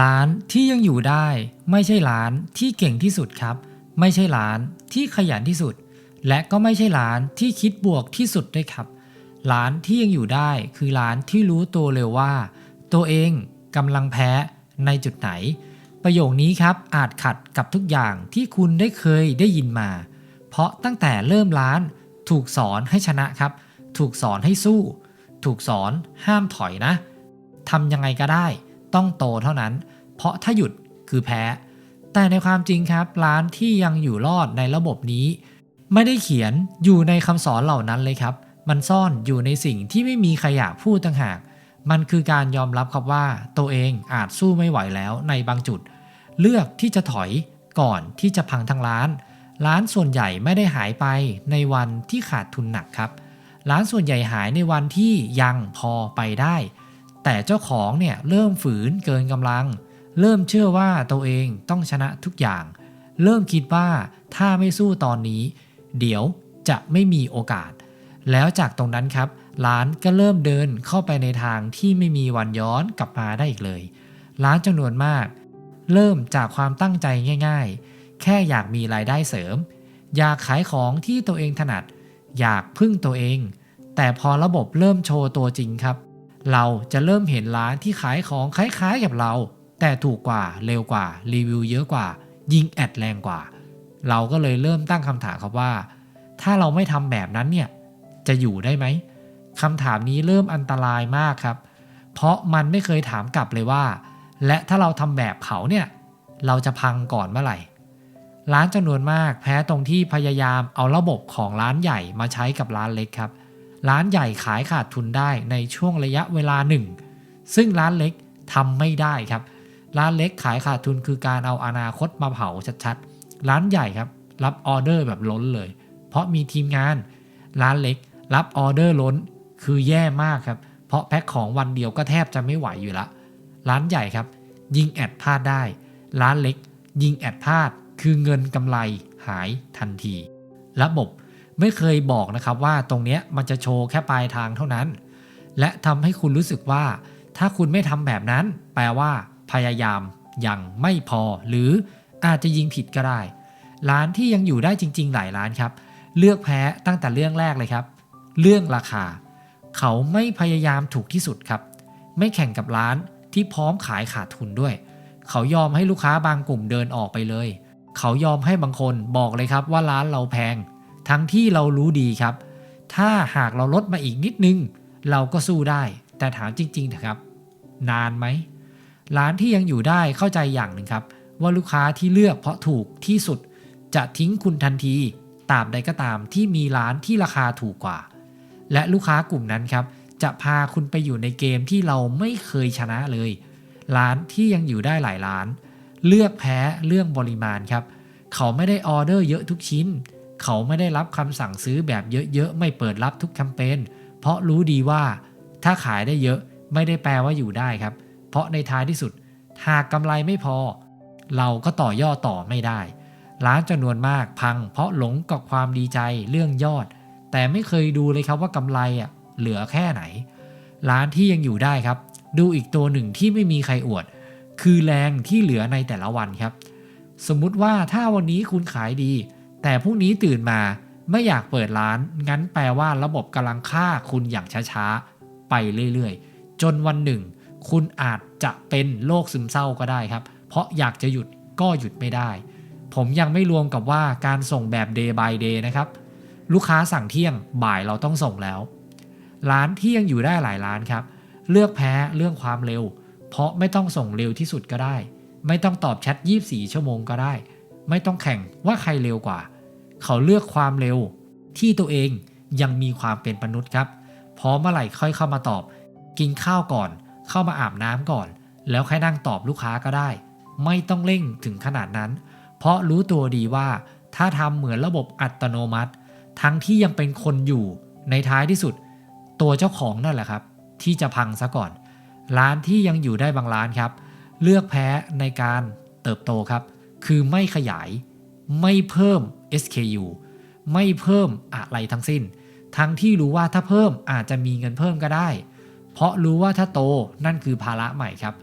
ร้านที่ยังอยู่ได้ ไม่ใช่ร้านที่เก่งที่สุดครับ ไม่ใช่ร้านที่ขยันที่สุด และก็ไม่ใช่ร้านที่คิดบวกที่สุดด้วยครับ ร้านที่ยังอยู่ได้คือร้านที่รู้ตัวเร็วว่า ตัวเองกำลังแพ้ในจุดไหน ประโยคนี้ครับอาจขัดกับทุกอย่างที่คุณได้เคยได้ยินมา เพราะตั้งแต่เริ่มร้านถูกสอนให้ชนะครับ ถูกสอนให้สู้ ถูกสอนห้ามถอยนะทำยังไงก็ได้ ต้องโตเท่านั้น เพราะถ้าหยุดคือแพ้ แต่ในความจริงครับร้านที่ยังอยู่รอดในระบบนี้ ไม่ได้เขียนอยู่ในคำสอนเหล่านั้นเลยครับ มันซ่อนอยู่ในสิ่งที่ไม่มีใครอยากพูดต่างหาก มันคือการยอมรับครับว่าตัวเองอาจสู้ไม่ไหวแล้วในบางจุด เลือกที่จะถอยก่อนที่จะพังทั้งร้าน ร้านส่วนใหญ่ไม่ได้หายไปในวันที่ขาดทุนหนักครับ ร้านส่วนใหญ่หายในวันที่ยังพอไปได้ แต่เจ้าของเนี่ยเริ่มฝืนเกินกำลัง เริ่มเชื่อว่าตัวเองต้องชนะทุกอย่าง เริ่มคิดว่าถ้าไม่สู้ตอนนี้ เดี๋ยวจะไม่มีโอกาส แล้วจากตรงนั้นครับ ร้านก็เริ่มเดินเข้าไปในทางที่ไม่มีวันย้อนกลับมาได้อีกเลย ร้านจำนวนมาก เริ่มจากความตั้งใจง่าย ๆ แค่อยากมีรายได้เสริม อยากขายของที่ตัวเองถนัด อยากพึ่งตัวเอง แต่พอระบบเริ่มโชว์ตัวจริงครับ เราจะเริ่มเห็นร้านที่ขายของคล้ายๆกับเรา แต่ถูกกว่าเร็วกว่ารีวิวเยอะกว่า ยิงแอดแรงกว่า เราก็เลยเริ่มตั้งคำถามครับว่า ถ้าเราไม่ทำแบบนั้นเนี่ยจะอยู่ได้ไหมคำถามนี้เริ่มอันตรายมากครับ เพราะมันไม่เคยถามกลับเลยว่า และถ้าเราทำแบบเขาเนี่ยเราจะพังก่อนเมื่อไหร่ ร้านจำนวนมากแพ้ตรงที่พยายามเอาระบบของร้านใหญ่มาใช้กับร้านเล็กครับ ร้านใหญ่ขายขาดทุนได้ในช่วงระยะเวลาหนึ่ง ซึ่งร้านเล็กทำไม่ได้ครับ ร้านเล็กขายขาดทุนคือการเอาอนาคตมาเผาชัดๆ ร้านใหญ่ครับ รับออเดอร์แบบล้นเลย เพราะมีทีมงาน ร้านเล็ก รับออเดอร์ล้นคือแย่มากครับ เพราะแพ็คของวันเดียวก็แทบจะไม่ไหวอยู่ละ ร้านใหญ่ครับ ยิงแอดพลาดได้ ร้านเล็ก ยิงแอดพลาด คือเงินกำไรหายทันที ระบบ ไม่เคยบอกนะครับว่าตรงเนี้ยมันจะโชว์แค่ปลายทางเท่านั้น และทำให้คุณรู้สึกว่า ถ้าคุณไม่ทำแบบนั้น แปลว่า พยายามยังไม่พอ หรืออาจจะยิงผิดก็ได้ ร้านที่ยังอยู่ได้จริง ๆ หลายร้านครับ เลือกแพ้ตั้งแต่เรื่องแรกเลยครับ เรื่องราคา เขาไม่พยายามถูกที่สุดครับ ไม่แข่งกับร้านที่พร้อมขายขาดทุนด้วย เขายอมให้ลูกค้าบางกลุ่มเดินออกไปเลย เขายอมให้บางคนบอกเลยครับว่าร้านเราแพง ทั้งที่เรารู้ดีครับ ถ้าหากเราลดมาอีกนิดนึง เราก็สู้ได้ แต่ถามจริงๆเถอะครับ นานไหมร้านที่ยังอยู่ได้เข้าใจอย่างหนึ่งครับ ว่าลูกค้าที่เลือกเพราะถูกที่สุดจะทิ้งคุณทันทีตาบใดก็ตามที่มีร้านที่ราคาถูกกว่า และลูกค้ากลุ่มนั้นครับ จะพาคุณไปอยู่ในเกมที่เราไม่เคยชนะเลย ร้านที่ยังอยู่ได้หลายร้าน เลือกแพ้เรื่องปริมาณครับ เขาไม่ได้ออเดอร์เยอะทุกชิ้น เขาไม่ได้รับคำสั่งซื้อแบบเยอะๆ ไม่เปิดรับทุกแคมเปญ เพราะรู้ดีว่าถ้าขายได้เยอะไม่ได้แปลว่าอยู่ได้ครับ เพราะในท้ายที่สุด หากกำไรไม่พอ เราก็ต่อย่อต่อไม่ได้ ร้านจำนวนมากพัง เพราะหลงกับความดีใจเรื่องยอด แต่ไม่เคยดูเลยครับว่ากำไรอะเหลือแค่ไหน ร้านที่ยังอยู่ได้ครับ ดูอีกตัวหนึ่งที่ไม่มีใครอวด คือแรงที่เหลือในแต่ละวันครับ สมมุติว่าถ้าวันนี้คุณขายดี แต่พรุ่งนี้ตื่นมาไม่อยากเปิดร้าน งั้นแปลว่าระบบกำลังฆ่าคุณอย่างช้าๆ ไปเรื่อยๆ จนวันหนึ่ง คุณอาจจะเป็นโรคซึมเศร้าก็ได้ครับ เพราะอยากจะหยุดก็หยุดไม่ได้ ผมยังไม่รวมกับว่าการส่งแบบ day by day นะครับ ลูกค้าสั่งเที่ยงบ่ายเราต้องส่งแล้ว ร้านที่ยังอยู่ได้หลายร้านครับ เลือกแพ้เรื่องความเร็ว เพราะไม่ต้องส่งเร็วที่สุดก็ได้ ไม่ต้องตอบแชท 24 ชั่วโมงก็ได้ ไม่ต้องแข่งว่าใครเร็วกว่า เขาเลือกความเร็ว ที่ตัวเองยังมีความเป็นมนุษย์ครับ พร้อมเมื่อไหร่ค่อยเข้ามาตอบ กินข้าวก่อน เข้ามาอาบน้ำก่อน แล้วค่อยนั่งตอบลูกค้าก็ได้ ไม่ต้องเร่งถึงขนาดนั้น เพราะรู้ตัวดีว่า ถ้าทำเหมือนระบบอัตโนมัติ ทั้งที่ยังเป็นคนอยู่ในท้ายที่สุด ตัวเจ้าของนั่นแหละครับ ที่จะพังซะก่อน ร้านที่ยังอยู่ได้บางร้านครับ เลือกแพ้ในการเติบโตครับ คือไม่ขยาย ไม่เพิ่ม SKU ไม่เพิ่มอะไรทั้งสิ้น ทั้งที่รู้ว่าถ้าเพิ่มอาจจะมีเงินเพิ่มก็ได้ เพราะรู้ว่าถ้าโตนั่นคือภาระใหม่ครับ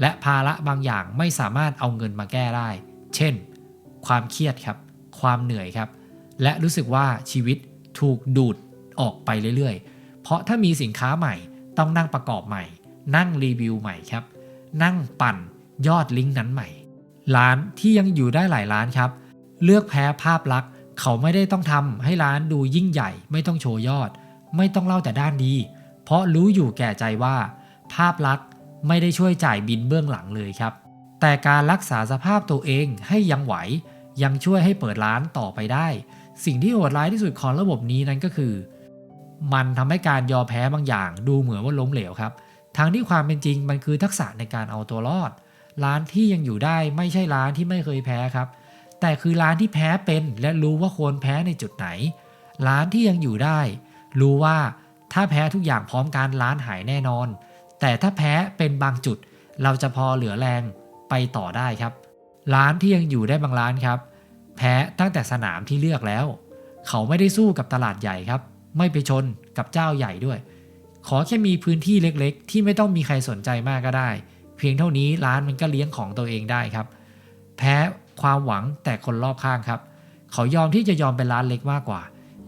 และภาระบางอย่างไม่สามารถเอาเงินมาแก้ได้ เช่น ความเครียดครับ ความเหนื่อยครับ และรู้สึกว่าชีวิตถูกดูดออกไปเรื่อยๆ เพราะถ้ามีสินค้าใหม่ ต้องนั่งประกอบใหม่ นั่งรีวิวใหม่ครับ นั่งปั่นยอดลิงก์นั้นใหม่ ร้านที่ยังอยู่ได้หลายร้านครับ เลือกแพ้ภาพลักษณ์ เขาไม่ได้ต้องทำให้ร้านดูยิ่งใหญ่ ไม่ต้องโชว์ยอด ไม่ต้องเล่าแต่ด้านดี เพราะรู้อยู่แก่ใจว่า ภาพลักษณ์ไม่ได้ช่วยจ่ายบินเบื้องหลังเลยครับ แต่การรักษาสภาพตัวเองให้ยังไหว ยังช่วยให้เปิดร้านต่อไปได้ สิ่งที่โหดร้ายที่สุดของระบบนี้นั้นก็คือ มันทำให้การยอมแพ้บางอย่าง ดูเหมือนว่าล้มเหลวครับทั้งที่ความเป็นจริงมันคือทักษะในการเอาตัวรอด ร้านที่ยังอยู่ได้ไม่ใช่ร้านที่ไม่เคยแพ้ครับ แต่คือร้านที่แพ้เป็นและรู้ว่าควรแพ้ในจุดไหน ร้านที่ยังอยู่ได้ รู้ว่าถ้าแพ้ทุกอย่างพร้อมกันร้านหายแน่นอน แต่ถ้าแพ้เป็นบางจุด เราจะพอเหลือแรงไปต่อได้ครับ ร้านที่ยังอยู่ได้บางร้านครับ แพ้ตั้งแต่สนามที่เลือกแล้ว เขาไม่ได้สู้กับตลาดใหญ่ครับ ไม่ไปชนกับเจ้าใหญ่ด้วย ขอแค่มีพื้นที่เล็กๆ ที่ไม่ต้องมีใครสนใจมากก็ได้ พียงเท่านี้ร้านมันก็เลี้ยงของตัวเองได้ครับ แพ้ความหวังแต่คนรอบข้างครับ เขายอมที่จะยอมเป็นร้านเล็กมากกว่า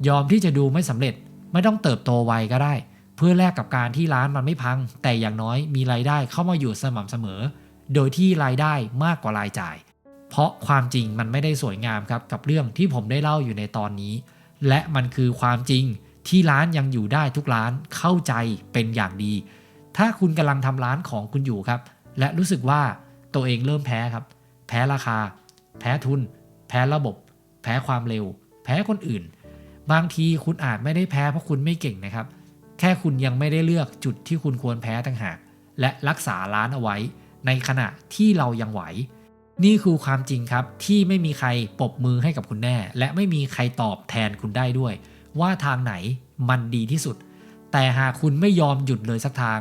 ยอมที่จะดูไม่สำเร็จ ไม่ต้องเติบโตไวก็ได้ เพื่อแลกกับการที่ร้านมันไม่พัง แต่อย่างน้อยมีรายได้เข้ามาอยู่สม่ำเสมอ โดยที่รายได้มากกว่ารายจ่าย เพราะความจริงมันไม่ได้สวยงามครับกับเรื่องที่ผมได้เล่าอยู่ในตอนนี้ และมันคือความจริงที่ร้านยังอยู่ได้ทุกร้านเข้าใจเป็นอย่างดี ถ้าคุณกำลังทำร้านของคุณอยู่ครับ และรู้สึกว่าตัวเองเริ่มแพ้ครับ แพ้ราคา แพ้ทุน แพ้ระบบ แพ้ความเร็ว แพ้คนอื่น บางทีคุณอาจไม่ได้แพ้เพราะคุณไม่เก่งนะครับ แค่คุณยังไม่ได้เลือกจุดที่คุณควรแพ้ต่างหาก และรักษาร้านเอาไว้ ในขณะที่เรายังไหว นี่คือความจริงครับที่ไม่มีใครปรบมือให้กับคุณแน่ และไม่มีใครตอบแทนคุณได้ด้วย ว่าทางไหนมันดีที่สุด แต่หากคุณไม่ยอมหยุดเลยสักทาง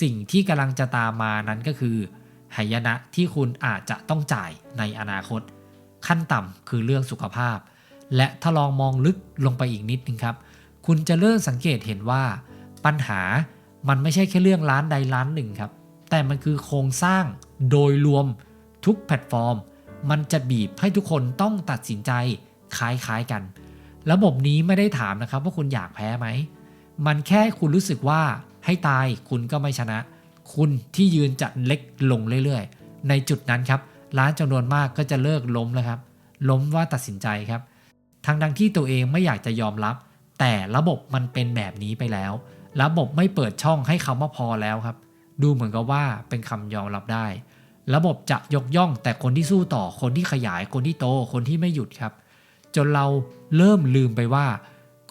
สิ่งที่กำลังจะตามมานั้นก็คือหายนะที่คุณอาจจะต้องจ่ายในอนาคต ขั้นต่ำคือเรื่องสุขภาพ และถ้าลองมองลึกลงไปอีกนิดนึงครับ คุณจะเริ่มสังเกตเห็นว่า ปัญหามันไม่ใช่แค่เรื่องร้านใดร้านหนึ่งครับ แต่มันคือโครงสร้างโดยรวมทุกแพลตฟอร์ม มันจะบีบให้ทุกคนต้องตัดสินใจคล้ายๆกัน ระบบนี้ไม่ได้ถามนะครับว่าคุณอยากแพ้ไหม มันแค่คุณรู้สึกว่า ให้ตายคุณก็ไม่ชนะ คุณที่ยืนจะเล็กลงเรื่อยๆ ในจุดนั้นครับร้านจำนวนมากก็จะเลิกล้มแล้วครับ ล้มว่าตัดสินใจครับทั้งดังที่ตัวเองไม่อยากจะยอมรับ แต่ระบบมันเป็นแบบนี้ไปแล้ว ระบบไม่เปิดช่องให้คำว่าพอแล้วครับ ดูเหมือนกับว่าเป็นคำยอมรับได้ ระบบจะยกย่องแต่คนที่สู้ต่อคนที่ขยายคนที่โตคนที่ไม่หยุดครับ จนเราเริ่มลืมไปว่า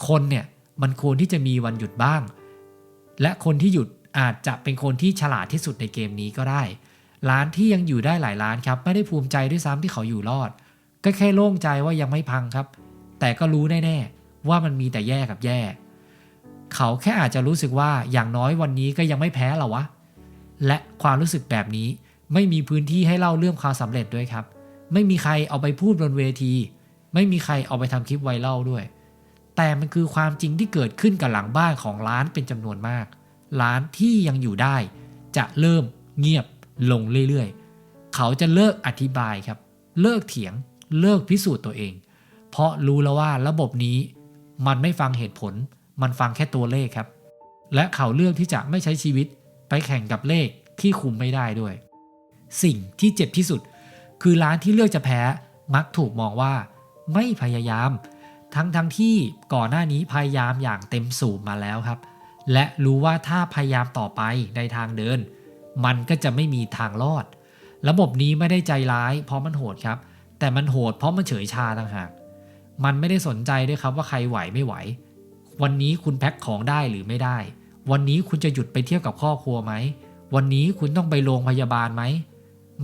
คนเนี่ยมันควรที่จะมีวันหยุดบ้าง และคนที่หยุดอาจจะเป็นคนที่ฉลาดที่สุดในเกมนี้ก็ได้ ร้านที่ยังอยู่ได้หลายร้านครับ ไม่ได้ภูมิใจด้วยซ้ำที่เขาอยู่รอด ก็แค่โล่งใจว่ายังไม่พังครับ แต่ก็รู้แน่ๆว่ามันมีแต่แย่กับแย่ เขาแค่อาจจะรู้สึกว่าอย่างน้อยวันนี้ก็ยังไม่แพ้หรอวะ และความรู้สึกแบบนี้ไม่มีพื้นที่ให้เล่าเรื่องความสำเร็จด้วยครับ ไม่มีใครเอาไปพูดบนเวที ไม่มีใครเอาไปทำคลิปไวรัลด้วย แต่มันคือความจริงที่เกิดขึ้นกับหลังบ้านของร้านเป็นจำนวนมาก ร้านที่ยังอยู่ได้ จะเริ่มเงียบลงเรื่อยๆ เขาจะเลิกอธิบายครับ เลิกเถียง เลิกพิสูจน์ตัวเอง เพราะรู้แล้วว่าระบบนี้มันไม่ฟังเหตุผล มันฟังแค่ตัวเลขครับ และเขาเลือกที่จะไม่ใช้ชีวิตไปแข่งกับเลขที่คุมไม่ได้ด้วย สิ่งที่เจ็บที่สุด คือร้านที่เลือกจะแพ้มักถูกมองว่า ไม่พยายาม ทั้งทั้งที่ก่อนหน้านี้พยายามอย่างเต็มสูบมาแล้วครับ และรู้ว่าถ้าพยายามต่อไปในทางเดิน มันก็จะไม่มีทางรอด ระบบนี้ไม่ได้ใจร้าย เพราะมันโหดครับ แต่มันโหดเพราะมันเฉยชาต่างหาก มันไม่ได้สนใจด้วยครับว่าใครไหวไม่ไหว วันนี้คุณแพ็คของได้หรือไม่ได้ วันนี้คุณจะหยุดไปเที่ยวกับครอบครัวไหม วันนี้คุณต้องไปโรงพยาบาลไหม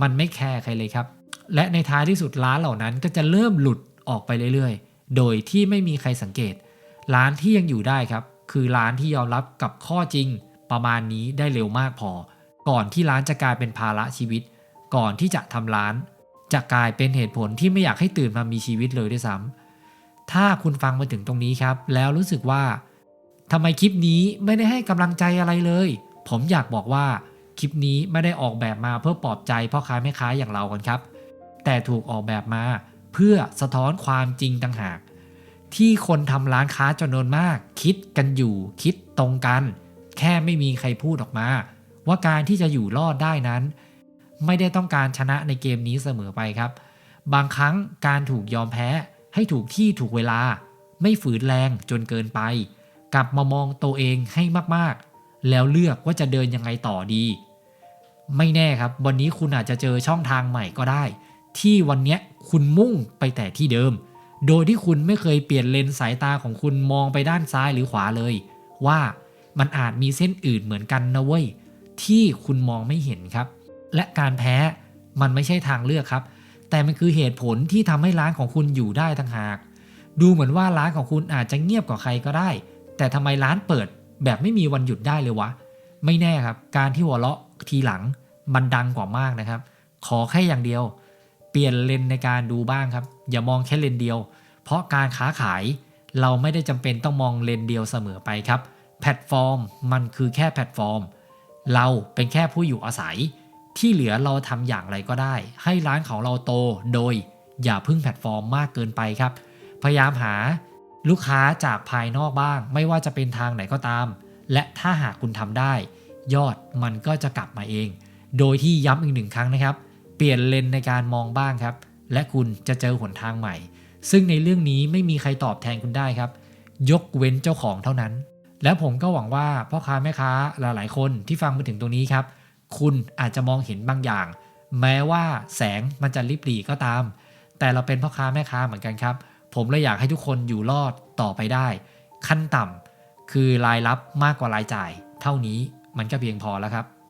มันไม่แคร์ใครเลยครับ และในท้ายที่สุดร้านเหล่านั้นก็จะเริ่มหลุดออกไปเรื่อยๆ โดยที่ไม่มีใครสังเกต ร้านที่ยังอยู่ได้ครับ คือร้านที่ยอมรับกับข้อจริงประมาณนี้ได้เร็วมากพอ ก่อนที่ร้านจะกลายเป็นภาระชีวิต ก่อนที่จะทำร้าน จะกลายเป็นเหตุผลที่ไม่อยากให้ตื่นมามีชีวิตเลยด้วยซ้ำถ้าคุณฟังมาถึงตรงนี้ครับ แล้วรู้สึกว่าทำไมคลิปนี้ไม่ได้ให้กำลังใจอะไรเลย ผมอยากบอกว่าคลิปนี้ไม่ได้ออกแบบมาเพื่อปลอบใจพ่อค้าแม่ค้าอย่างเรากันครับ แต่ถูกออกแบบมาเเพื่อสะท้อนความจริงต่างหาก ที่คนทำร้านค้าจำนวนมาก คิดกันอยู่คิดตรงกัน แค่ไม่มีใครพูดออกมา ว่าการที่จะอยู่รอดได้นั้น ไม่ได้ต้องการชนะในเกมนี้เสมอไปครับ บางครั้งการถูกยอมแพ้ให้ถูกที่ถูกเวลา ไม่ฝืนแรงจนเกินไป กลับมามองตัวเองให้มากๆ แล้วเลือกว่าจะเดินยังไงต่อดี ไม่แน่ครับ วันนี้คุณอาจจะเจอช่องทางใหม่ก็ได้ ที่วันเนี้ย คุณมุ่งไปแต่ที่เดิม โดยที่คุณไม่เคยเปลี่ยนเลนสายตาของคุณมองไปด้านซ้ายหรือขวาเลย ว่ามันอาจมีเส้นอื่นเหมือนกันนะเว้ยที่คุณมองไม่เห็นครับ และการแพ้มันไม่ใช่ทางเลือกครับ แต่มันคือเหตุผลที่ทำให้ร้านของคุณอยู่ได้ต่างหาก ดูเหมือนว่าร้านของคุณอาจจะเงียบกว่าใครก็ได้ แต่ทำไมร้านเปิดแบบไม่มีวันหยุดได้เลยวะ ไม่แน่ครับ การที่หัวเราะทีหลังมันดังกว่ามากนะครับ ขอแค่อย่างเดียว เปลี่ยนเลนในการดูบ้างครับ อย่ามองแค่เลนเดียว เพราะการค้าขายเราไม่ได้จำเป็นต้องมองเลนเดียวเสมอไปครับ แพลตฟอร์มมันคือแค่แพลตฟอร์ม เราเป็นแค่ผู้อยู่อาศัย ที่เหลือเราทำอย่างไรก็ได้ ให้ร้านของเราโตโดยอย่าพึ่งแพลตฟอร์มมากเกินไปครับ พยายามหาลูกค้าจากภายนอกบ้าง ไม่ว่าจะเป็นทางไหนก็ตาม และถ้าหากคุณทำได้ ยอดมันก็จะกลับมาเอง โดยที่ย้ำอีกหนึ่งครั้งนะครับ ปลี่ยนเลนในการมองบ้างครับ และคุณจะเจอหนทางใหม่ ซึ่งในเรื่องนี้ไม่มีใครตอบแทนคุณได้ครับ ยกเว้นเจ้าของเท่านั้น แล้วผมก็หวังว่าพ่อค้าแม่ค้าหลาย ๆ คนที่ฟังมาถึงตรงนี้ครับ คุณอาจจะมองเห็นบางอย่าง แม้ว่าแสงมันจะริบหรี่ก็ตาม แต่เราเป็นพ่อค้าแม่ค้าเหมือนกันครับ ผมเลยอยากให้ทุกคนอยู่รอดต่อไปได้ ขั้นต่ำคือรายรับมากกว่ารายจ่าย เท่านี้มันก็เพียงพอแล้วครับ